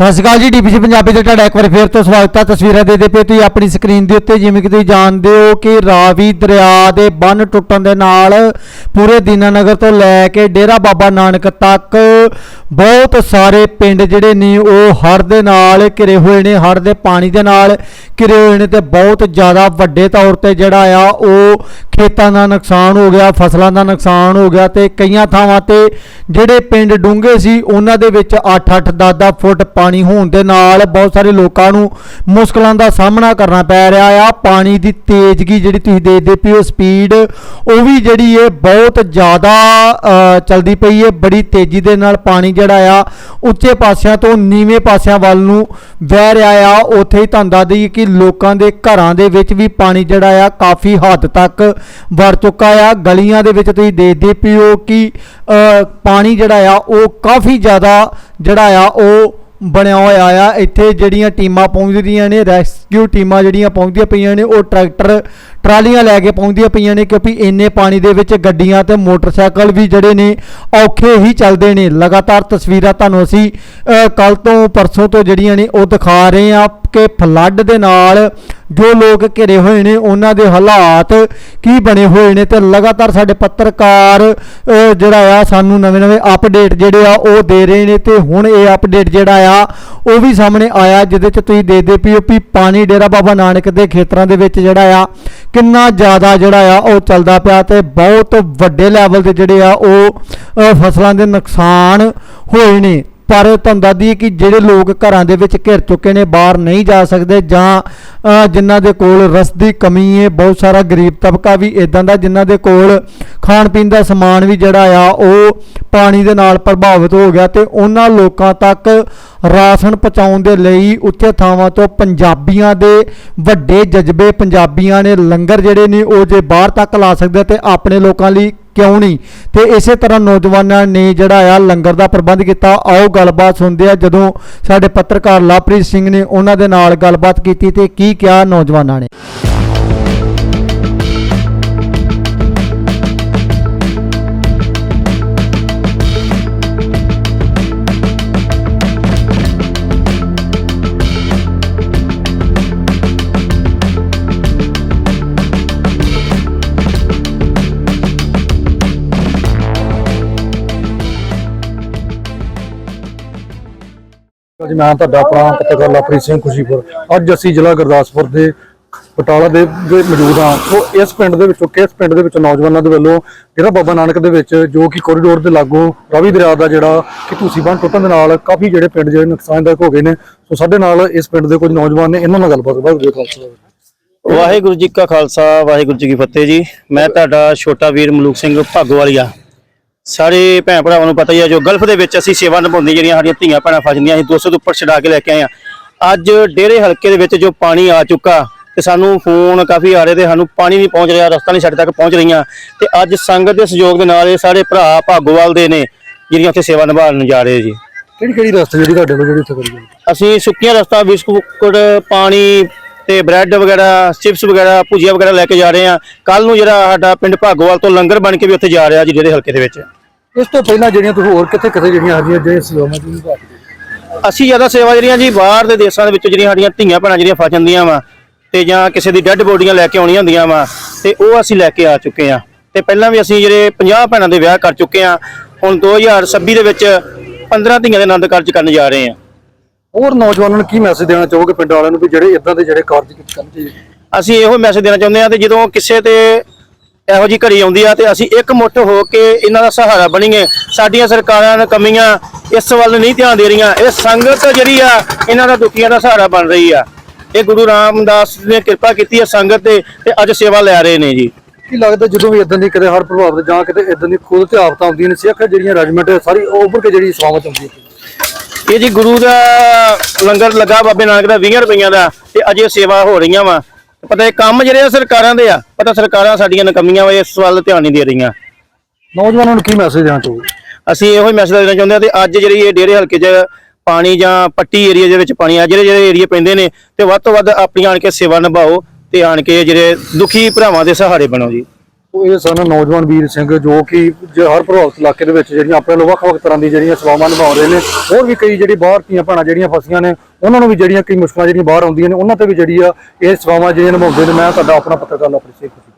ਸਤਿ ਸ਼੍ਰੀ ਅਕਾਲ ਜੀ ਡੀਪੀਸੀ ਪੰਜਾਬੀ 'ਤੇ ਤੁਹਾਡਾ ਇੱਕ ਵਾਰ ਫੇਰ ਤੋਂ ਸਵਾਗਤ ਹੈ ਤਸਵੀਰਾਂ ਦੇ ਦੇ ਪਏ ਤੁਸੀਂ ਆਪਣੀ ਸਕਰੀਨ ਦੇ ਉੱਤੇ, ਜਿਵੇਂ ਕਿ ਤੁਸੀਂ ਜਾਣਦੇ ਹੋ ਕਿ ਰਾਵੀ ਦਰਿਆ ਦੇ ਬੰਨ ਟੁੱਟਣ ਦੇ ਨਾਲ ਪੂਰੇ ਦੀਨਾਨਗਰ ਤੋਂ ਲੈ ਕੇ ਡੇਰਾ ਬਾਬਾ ਨਾਨਕ ਤੱਕ ਬਹੁਤ ਸਾਰੇ ਪਿੰਡ ਜਿਹੜੇ ਨੇ, ਉਹ ਹੜ੍ਹ ਦੇ ਨਾਲ ਘਿਰੇ ਹੋਏ ਨੇ। ਹੜ੍ਹ ਦੇ ਪਾਣੀ ਦੇ ਨਾਲ ਘਿਰੇ ਹੋਏ ਨੇ ਤੇ ਬਹੁਤ ਜ਼ਿਆਦਾ ਵੱਡੇ ਤੌਰ ਤੇ ਜਿਹੜਾ ਆ, ਉਹ ਖੇਤਾਂ ਦਾ ਨੁਕਸਾਨ ਹੋ ਗਿਆ ਫਸਲਾਂ ਦਾ ਨੁਕਸਾਨ ਹੋ ਗਿਆ ਤੇ ਕਈਆਂ ਥਾਵਾਂ ਤੇ ਜਿਹੜੇ ਪਿੰਡ ਡੂੰਘੇ ਸੀ ਉਹਨਾਂ ਦੇ ਵਿੱਚ 8-8 10-10 ਫੁੱਟ ਪਾਣੀ ਹੋਣ ਦੇ ਨਾਲ ਬਹੁਤ ਸਾਰੇ ਲੋਕਾਂ ਨੂੰ ਮੁਸ਼ਕਲਾਂ ਦਾ ਸਾਹਮਣਾ ਕਰਨਾ ਪੈ ਰਿਹਾ ਆ। ਪਾਣੀ ਦੀ ਤੇਜ਼ਗੀ ਜਿਹੜੀ ਤੁਸੀਂ ਦੇਖਦੇ ਪਏ ਸਪੀਡ ਉਹ ਵੀ ਜਿਹੜੀ ਹੈ ਬਹੁਤ ਜ਼ਿਆਦਾ ਅ, ਚਲਦੀ ਪਈ ਹੈ ਬੜੀ ਤੇਜ਼ੀ ਦੇ ਨਾਲ ਪਾਣੀ ਜਿਹੜਾ ਆ ਉੱਚੇ ਪਾਸਿਆਂ ਤੋਂ ਨੀਵੇਂ ਪਾਸਿਆਂ ਵੱਲ ਨੂੰ ਵਹਿ ਰਿਹਾ ਆ। ਉੱਥੇ ਹੀ ਤੁਹਾਨੂੰ ਦੱਸ ਦਈਏ ਕਿ ਲੋਕਾਂ ਦੇ ਘਰਾਂ ਦੇ ਵਿੱਚ ਵੀ ਪਾਣੀ ਜਿਹੜਾ ਆ ਕਾਫੀ ਹੱਦ ਤੱਕ ਵੜ ਚੁੱਕਾ ਆ। ਗਲੀਆਂ ਦੇ ਵਿੱਚ ਤੁਸੀਂ ਦੇਖਦੇ ਪਿਓ ਕਿ ਪਾਣੀ ਜਿਹੜਾ ਆ, ਉਹ ਕਾਫੀ ਜ਼ਿਆਦਾ ਜਿਹੜਾ ਆ, ਉਹ ਬਣਿਆ ਹੋਇਆ ਆ। ਇੱਥੇ ਜਿਹੜੀਆਂ ਟੀਮਾਂ ਪਹੁੰਚਦੀਆਂ ਨੇ ਰੈਸਕਿਊ ਟੀਮਾਂ ਜਿਹੜੀਆਂ ਪਹੁੰਚਦੀਆਂ ਪਈਆਂ ਨੇ, ਉਹ ਟਰੈਕਟਰ, ਟਰਾਲੀਆਂ ਲੈ ਕੇ ਪਹੁੰਚਦੀਆਂ ਪਈਆਂ ਨੇ ਕਿਉਂਕਿ ਇੰਨੇ ਪਾਣੀ ਦੇ ਵਿੱਚ ਗੱਡੀਆਂ ਤੇ ਮੋਟਰਸਾਈਕਲ ਵੀ ਜਿਹੜੇ ਨੇ, ਔਖੇ ਹੀ ਚੱਲਦੇ ਨੇ। ਲਗਾਤਾਰ ਤਸਵੀਰਾਂ ਤੁਹਾਨੂੰ ਅਸੀਂ ਕੱਲ ਤੋਂ ਪਰਸੋਂ ਤੋਂ ਜਿਹੜੀਆਂ ਨੇ, ਉਹ ਦਿਖਾ ਰਹੇ ਆ ਕਿ ਫਲੱਡ ਦੇ ਨਾਲ ਜੋ ਲੋਕ ਘਿਰੇ ਹੋਏ ਨੇ, ਉਹਨਾਂ ਦੇ ਹਾਲਾਤ ਕੀ ਬਣੇ ਹੋਏ ਨੇ ਤੇ ਲਗਾਤਾਰ ਸਾਡੇ ਪੱਤਰਕਾਰ ਜਿਹੜਾ ਆ, ਸਾਨੂੰ ਨਵੇਂ-ਨਵੇਂ ਅਪਡੇਟ ਜਿਹੜੇ ਆ, ਉਹ ਦੇ ਰਹੇ ਨੇ ਤੇ ਹੁਣ ਇਹ ਅਪਡੇਟ ਜਿਹੜਾ ਆ, ਉਹ ਵੀ ਸਾਹਮਣੇ ਆਇਆ, ਜਿਹਦੇ ਚ ਤੁਸੀਂ ਦੇਖਦੇ ਪਏ ਵੀ ਪਾਣੀ ਡੇਰਾ ਬਾਬਾ ਨਾਨਕ ਦੇ ਖੇਤਰਾਂ ਦੇ ਵਿੱਚ ਜਿਹੜਾ ਆ, ਕਿੰਨਾ ਜ਼ਿਆਦਾ ਜਿਹੜਾ ਆ, ਉਹ ਚੱਲਦਾ ਪਿਆ ਤੇ ਬਹੁਤ ਵੱਡੇ ਲੈਵਲ ਤੇ ਜਿਹੜੇ ਆ, ਉਹ ਫਸਲਾਂ ਦੇ ਨੁਕਸਾਨ ਹੋਏ ਨੇ। ਪਰ ਤੁਹਾਨੂੰ ਦੱਸਦੀ ਦਈਏ ਕਿ ਜਿਹੜੇ ਲੋਕ ਘਰਾਂ ਦੇ ਵਿੱਚ ਘਿਰ ਚੁੱਕੇ ਨੇ, ਬਾਹਰ ਨਹੀਂ ਜਾ ਸਕਦੇ ਜਾਂ ਜਿਨ੍ਹਾਂ ਦੇ ਕੋਲ ਰਸ ਦੀ ਕਮੀ ਹੈ ਬਹੁਤ ਸਾਰਾ ਗਰੀਬ ਤਬਕਾ ਵੀ ਇਦਾਂ ਦਾ ਜਿਨ੍ਹਾਂ ਦੇ ਕੋਲ ਖਾਣ ਪੀਣ ਦਾ ਸਮਾਨ ਵੀ ਜਿਹੜਾ ਆ, ਉਹ ਪਾਣੀ ਦੇ ਨਾਲ ਪ੍ਰਭਾਵਿਤ ਹੋ ਗਿਆ ਤੇ ਉਹਨਾਂ ਲੋਕਾਂ ਤੱਕ ਰਾਸ਼ਨ ਪਹੁੰਚਾਉਣ ਦੇ ਲਈ ਉੱਥੇ ਥਾਵਾਂ ਤੋਂ ਪੰਜਾਬੀਆਂ ਦੇ ਵੱਡੇ ਜਜ਼ਬੇ ਪੰਜਾਬੀਆਂ ਨੇ ਲੰਗਰ ਜਿਹੜੇ ਨੇ, ਉਹ ਜੇ ਬਾਹਰ ਤੱਕ ਲਾ ਸਕਦੇ ਤੇ ਆਪਣੇ ਲੋਕਾਂ ਲਈ ਕਿਉਂ ਨਹੀਂ? ਤੇ ਇਸੇ ਤਰ੍ਹਾਂ ਨੌਜਵਾਨਾਂ ਨੇ ਜਿਹੜਾ ਆ ਲੰਗਰ ਦਾ ਪ੍ਰਬੰਧ ਕੀਤਾ, ਆਓ ਗੱਲਬਾਤ ਸੁਣਦੇ ਆ ਜਦੋਂ ਸਾਡੇ ਪੱਤਰਕਾਰ ਲਵਪ੍ਰੀਤ ਸਿੰਘ ਨੇ ਉਹਨਾਂ ਦੇ ਨਾਲ ਗੱਲਬਾਤ ਕੀਤੀ ਤੇ ਕੀ ਕਿਹਾ ਨੌਜਵਾਨਾਂ ਨੇ। ਜੀ, ਮੈਂ ਤੁਹਾਡਾ ਆਪਣਾ ਪੱਤਰਕਾਰ ਲਵਪ੍ਰੀਤ ਸਿੰਘ ਖੁਸ਼ੀਪੁਰ। ਅੱਜ ਅਸੀਂ ਜ਼ਿਲ੍ਹਾ ਗੁਰਦਾਸਪੁਰ ਦੇ ਬਟਾਲਾ ਦੇ ਦੇ ਮੌਜੂਦ ਹਾਂ। ਸੋ ਇਸ ਪਿੰਡ ਦੇ ਵਿੱਚੋਂ, ਕਿਸ ਪਿੰਡ ਦੇ ਵਿੱਚ ਨੌਜਵਾਨਾਂ ਦੇ ਵੱਲੋਂ ਜਿਹੜਾ ਬਾਬਾ ਨਾਨਕ ਦੇ ਵਿੱਚ ਜੋ ਕਿ ਕੋਰੀਡੋਰ ਦੇ ਲਾਗੋਂ ਰਾਵੀ ਦਰਿਆ ਦਾ ਜਿਹੜਾ ਕਿ ਤੁਸੀਂ ਬੰਨ ਟੁੱਟਣ ਦੇ ਨਾਲ ਕਾਫੀ ਜਿਹੜੇ ਪਿੰਡ ਜਿਹੜੇ ਨੁਕਸਾਨਦਾਇਕ ਹੋ ਗਏ ਨੇ, ਸੋ ਸਾਡੇ ਨਾਲ ਇਸ ਪਿੰਡ ਦੇ ਕੁਝ ਨੌਜਵਾਨ ਨੇ, ਇਹਨਾਂ ਨਾਲ ਗੱਲਬਾਤ ਵਾਹਿਗੁਰੂ ਜੀ ਖਾਲਸਾ ਵਾਹਿਗੁਰੂ ਜੀ ਕਾ ਖਾਲਸਾ, ਵਾਹਿਗੁਰੂ ਜੀ ਕੀ ਫਤਿਹ ਜੀ। ਮੈਂ ਤੁਹਾਡਾ ਛੋਟਾ ਵੀਰ ਮਲੂਕ ਸਿੰਘ ਭਾਗੋਵਾਲੀਆ। ਸਾਰੇ ਭੈਣ ਭਰਾਵਾਂ ਨੂੰ ਪਤਾ ਹੀ ਆ ਜੋ ਗਲਫ ਦੇ ਵਿੱਚ ਅਸੀਂ ਸੇਵਾ ਨਿਭਾਉਂਦੇ ਜਿਹੜੀਆਂ ਸਾਡੀਆਂ ਧੀਆਂ ਭੈਣਾਂ ਫਸਦੀਆਂ ਅਸੀਂ 200 ਤੋਂ ਉੱਪਰ ਛਡਾ ਕੇ ਲੈ ਕੇ ਆਏ ਆ। ਅੱਜ ਡੇਰੇ ਹਲਕੇ ਦੇ ਵਿੱਚ ਜੋ ਪਾਣੀ ਆ ਚੁੱਕਾ ਤੇ ਸਾਨੂੰ ਫੋਨ ਕਾਫੀ ਆ ਰਹੇ ਤੇ ਸਾਨੂੰ ਪਾਣੀ ਨਹੀਂ ਪਹੁੰਚ ਰਿਹਾ ਰਸਤਾ ਨਹੀਂ ਸਾਡੇ ਤੱਕ ਪਹੁੰਚ ਰਹੀਆਂ ਤੇ ਅੱਜ ਸੰਗਤ ਦੇ ਸਹਿਯੋਗ ਦੇ ਨਾਲ ਇਹ ਸਾਰੇ ਭਰਾ ਭਾਗੋਵਾਲ ਦੇ ਨੇ ਜਿਹੜੀਆਂ ਉੱਥੇ ਸੇਵਾ ਨਿਭਾਉਣ ਜਾ ਰਹੇ ਜੀ। ਕਿਹੜੀ ਕਿਹੜੀ ਰਸਤੇ ਜਿਹੜੀ ਤੁਹਾਡੇ ਕੋਲ ਜਿਹੜੀ ਕਰੀ ਜਾਂਦੀ ਅਸੀਂ ਸੁੱਕੀਆਂ ਰਸਤਾ ਬਿਸਕੁਟ ਪਾਣੀ ਤੇ ਬ੍ਰੈਡ ਵਗੈਰਾ ਚਿਪਸ ਵਗੈਰਾ ਭੁਜੀਆ ਵਗੈਰਾ ਲੈ ਕੇ ਜਾ ਰਹੇ ਆ ਕੱਲ ਨੂੰ ਜਿਹੜਾ ਸਾਡਾ ਪਿੰਡ ਭਾਗੋਵਾਲ ਤੋਂ ਲੰਗਰ ਬਣ ਕੇ ਵੀ ਉੱਥੇ ਜਾ ਰਿਹਾ ਜੀ ਜਿਹੜੇ ਹਲਕੇ ਦੇ ਵਿੱਚ। ਇਸ ਤੋਂ ਪਹਿਲਾਂ ਜਿਹੜੀਆਂ ਤੁਸੀਂ ਹੋਰ ਕਿੱਥੇ ਕਿੱਥੇ ਜਿਹੜੀਆਂ ਹਾਜ਼ਰੀਆਂ ਜਿਹੜੇ ਸੇਵਾਵਾਂ ਦੀ ਨਿਭਾਉਂਦੇ ਅਸੀਂ ਜ਼ਿਆਦਾ ਸੇਵਾ ਜਿਹੜੀਆਂ ਜੀ ਬਾਹਰ ਦੇ ਦੇਸ਼ਾਂ ਦੇ ਵਿੱਚ ਜਿਹੜੀਆਂ ਸਾਡੀਆਂ ਧੀਆਂ ਭੈਣਾਂ ਜਿਹੜੀਆਂ ਫਸ ਜਾਂਦੀਆਂ ਵਾ ਤੇ ਜਾਂ ਕਿਸੇ ਦੀ ਡੈੱਡ ਬੋਡੀਆਂ ਲੈ ਕੇ ਆਉਣੀਆਂ ਹੁੰਦੀਆਂ ਵਾ ਤੇ ਉਹ ਅਸੀਂ ਲੈ ਕੇ ਆ ਚੁੱਕੇ ਆ ਤੇ ਪਹਿਲਾਂ ਵੀ ਅਸੀਂ ਜਿਹੜੇ 50 ਭੈਣਾਂ ਦੇ ਵਿਆਹ ਕਰ ਚੁੱਕੇ ਆ ਹੁਣ 2026 ਦੇ ਵਿੱਚ 15 ਧੀਆਂ ਦੇ ਆਨੰਦ ਕਾਰਜ ਕਰਨ ਜਾ ਰਹੇ ਆ ਹੋਰ ਨੌਜਵਾਨਾਂ ਨੂੰ ਕੀ ਮੈਸੇਜ ਦੇਣਾ ਚਾਹੋਗੇ ਪਿੰਡ ਵਾਲਿਆਂ ਨੂੰ ਵੀ ਜਿਹੜੇ ਇਦਾਂ ਦੇ ਜਿਹੜੇ ਕਾਰਜ ਕਰਨੇ ਚਾਹੀਦੇ ਅਸੀਂ ਇਹੋ ਮੈਸੇਜ ਦੇਣਾ ਚਾਹੁੰਦੇ ਆ ਤੇ ਜਦੋਂ ਕਿਸੇ ਤੇ ਇਹੋ ਜੀ ਘੜੀ ਆਉਂਦੀ ਆ ਤੇ ਅਸੀਂ ਇੱਕ ਮੁੱਠ ਹੋ ਕੇ ਇਹਨਾਂ ਦਾ ਸਹਾਰਾ ਬਣੀਏ। ਸਾਡੀਆਂ ਸਰਕਾਰਾਂ ਨੇ ਕਮੀਆਂ ਇਸ ਵੱਲ ਨਹੀਂ ਧਿਆਨ ਦੇ ਰਹੀਆਂ। ਇਹ ਸੰਗਤ ਜਿਹੜੀ ਆ ਇਹਨਾਂ ਦਾ ਦੁਖੀਆਂ ਦਾ ਸਹਾਰਾ ਬਣ ਰਹੀ ਆ। ਇਹ ਗੁਰੂ ਰਾਮਦਾਸ ਨੇ ਕਿਰਪਾ ਕੀਤੀ ਹੈ ਸੰਗਤ ਤੇ ਤੇ ਅੱਜ ਸੇਵਾ ਲੈ ਰਹੇ ਨੇ ਜੀ। ਕੀ ਲੱਗਦਾ ਜਦੋਂ ਵੀ ਇਦਾਂ ਦੀ ਕਦੇ ਹਰ ਪ੍ਰਭਾਵਿਤ ਜਾਂ ਕਿਤੇ ਇਦਾਂ ਦੀ ਖੁਦ ਤੇ ਆਫਤਾਂ ਆਉਂਦੀਆਂ ਨੇ ਸਿੱਖ ਜਿਹੜੀਆਂ ਰੈਜੀਮੈਂਟ ਸਾਰੀ ਉੱਭਰ ਕੇ ਜਿਹੜੀ ਸਵਾਮਤ ਆਉਂਦੀ ਹੈ ਇਹ ਜੀ ਗੁਰੂ ਦਾ ਲੰਗਰ ਲੱਗਾ ਬਾਬੇ ਨਾਨਕ ਦਾ 20 ਰੁਪਈਆਂ ਦਾ ਤੇ ਅਜੇ ਸੇਵਾ ਹੋ ਰਹੀਆਂ ਵਾ। ਪਤਾ ਇਹ ਕੰਮ ਜਿਹੜੇ ਆ ਸਰਕਾਰਾਂ ਦੇ ਆ ਪਤਾ ਸਰਕਾਰਾਂ ਸਾਡੀਆਂ ਨਕਮੀਆਂ ਵਾ ਇਸ ਵੱਲ ਧਿਆਨ ਨਹੀਂ ਦੇ ਰਹੀਆਂ। ਨੌਜਵਾਨਾਂ ਨੂੰ ਕੀ ਮੈਸੇਜ ਦੇਣਾ ਚਾਹੋਗੇ? ਅਸੀਂ ਇਹੋ ਹੀ ਮੈਸੇਜ ਦੇਣਾ ਚਾਹੁੰਦੇ ਹਾਂ ਤੇ ਅੱਜ ਜਿਹੜੀ ਇਹ ਡੇਰੇ ਹਲਕੇ 'ਚ ਪਾਣੀ ਜਾਂ ਪੱਟੀ ਏਰੀਆ ਦੇ ਵਿੱਚ ਪਾਣੀ ਆ ਜਿਹੜੇ ਜਿਹੜੇ ਏਰੀਆ ਪੈਂਦੇ ਨੇ ਤੇ ਵੱਧ ਤੋਂ ਵੱਧ ਆਪਣੀ ਆਣ ਕੇ ਸੇਵਾ ਨਿਭਾਓ ਤੇ ਆਣ ਕੇ ਜਿਹੜੇ ਦੁਖੀ ਭਰਾਵਾਂ ਦੇ ਸਹਾਰੇ ਬਣੋ ਜੀ। ਉਹ ਇਹ ਸਨ ਨੌਜਵਾਨ ਵੀਰ ਸਿੰਘ ਜੋ ਕਿ ਜ- ਹਰ ਪ੍ਰਭਾਵਿਤ ਇਲਾਕੇ ਦੇ ਵਿੱਚ ਜਿਹੜੀਆਂ ਆਪਣੇ ਵੱਲੋਂ ਵੱਖ-ਵੱਖ ਤਰ੍ਹਾਂ ਦੀ ਜਿਹੜੀਆਂ ਸੇਵਾਵਾਂ ਨਿਭਾ ਰਹੇ ਨੇ, ਹੋਰ ਵੀ ਕਈ ਜਿਹੜੀ ਬਾਹਰ ਦੀਆਂ ਭੈਣਾਂ ਜਿਹੜੀਆਂ ਫਸੀਆਂ ਨੇ, ਉਹਨਾਂ ਨੂੰ ਵੀ ਜਿਹੜੀਆਂ ਕਈ ਮੁਸ਼ਕਲਾਂ ਜਿਹੜੀਆਂ ਬਾਹਰ ਆਉਂਦੀਆਂ ਨੇ, ਉਹਨਾਂ ਤੇ ਵੀ ਜਿਹੜੀ ਆ ਇਹ ਸੇਵਾਵਾਂ ਜਿਹੜੀਆਂ ਨਿਭਾਉਂਦੇ ਨੇ, ਮੈਂ ਤੁਹਾਡਾ ਆਪਣਾ ਪੱਤਰਕਾਰ ਲਵਪ੍ਰੀਤ ਸਿੰਘ ਖੁਸ਼ੀ